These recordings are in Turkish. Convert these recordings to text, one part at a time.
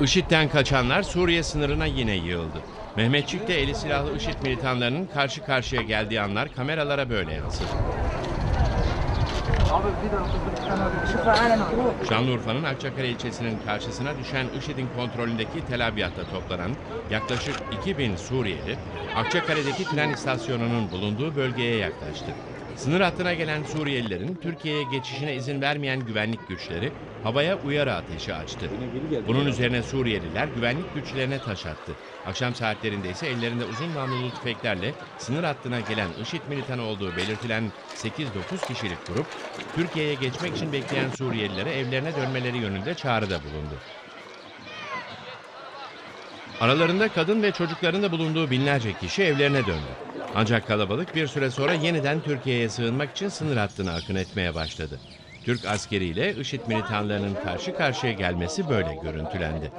IŞİD'den kaçanlar Suriye sınırına yine yığıldı. Mehmetçik'te eli silahlı IŞİD militanlarının karşı karşıya geldiği anlar kameralara böyle yansıdı. Şanlıurfa'nın Akçakale ilçesinin karşısına düşen IŞİD'in kontrolündeki Tel Abyad'da toplanan yaklaşık 2000 Suriyeli, Akçakale'deki tren istasyonunun bulunduğu bölgeye yaklaştı. Sınır hattına gelen Suriyelilerin Türkiye'ye geçişine izin vermeyen güvenlik güçleri havaya uyarı ateşi açtı. Bunun üzerine Suriyeliler güvenlik güçlerine taş attı. Akşam saatlerinde ise ellerinde uzun namlulu tüfeklerle sınır hattına gelen IŞİD militanı olduğu belirtilen 8-9 kişilik grup, Türkiye'ye geçmek için bekleyen Suriyelilere evlerine dönmeleri yönünde çağrıda bulundu. Aralarında kadın ve çocukların da bulunduğu binlerce kişi evlerine döndü. Ancak kalabalık bir süre sonra yeniden Türkiye'ye sığınmak için sınır hattına akın etmeye başladı. Türk askeriyle IŞİD militanlarının karşı karşıya gelmesi böyle görüntülendi.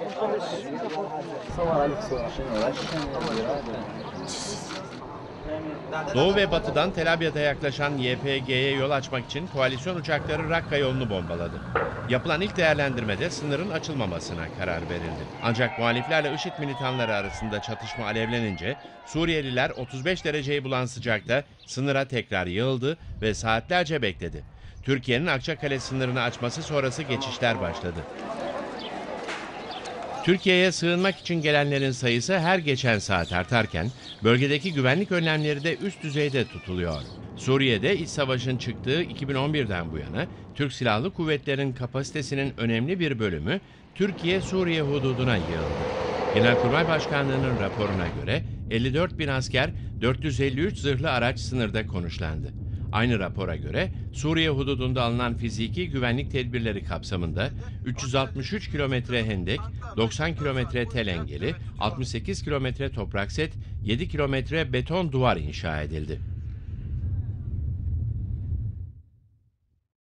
Doğu ve batıdan Tel Abyad'a yaklaşan YPG'ye yol açmak için koalisyon uçakları Rakka yolunu bombaladı. Yapılan ilk değerlendirmede sınırın açılmamasına karar verildi. Ancak muhaliflerle IŞİD militanları arasında çatışma alevlenince Suriyeliler 35 dereceyi bulan sıcakta sınıra tekrar yığıldı ve saatlerce bekledi. Türkiye'nin Akçakale sınırını açması sonrası geçişler başladı. Türkiye'ye sığınmak için gelenlerin sayısı her geçen saat artarken bölgedeki güvenlik önlemleri de üst düzeyde tutuluyor. Suriye'de iç savaşın çıktığı 2011'den bu yana Türk Silahlı Kuvvetleri'nin kapasitesinin önemli bir bölümü Türkiye-Suriye hududuna yığıldı. Genelkurmay Başkanlığı'nın raporuna göre 54 bin asker, 453 zırhlı araç sınırda konuşlandı. Aynı rapora göre Suriye hududunda alınan fiziki güvenlik tedbirleri kapsamında 363 kilometre hendek, 90 kilometre tel engeli, 68 kilometre toprak set, 7 kilometre beton duvar inşa edildi.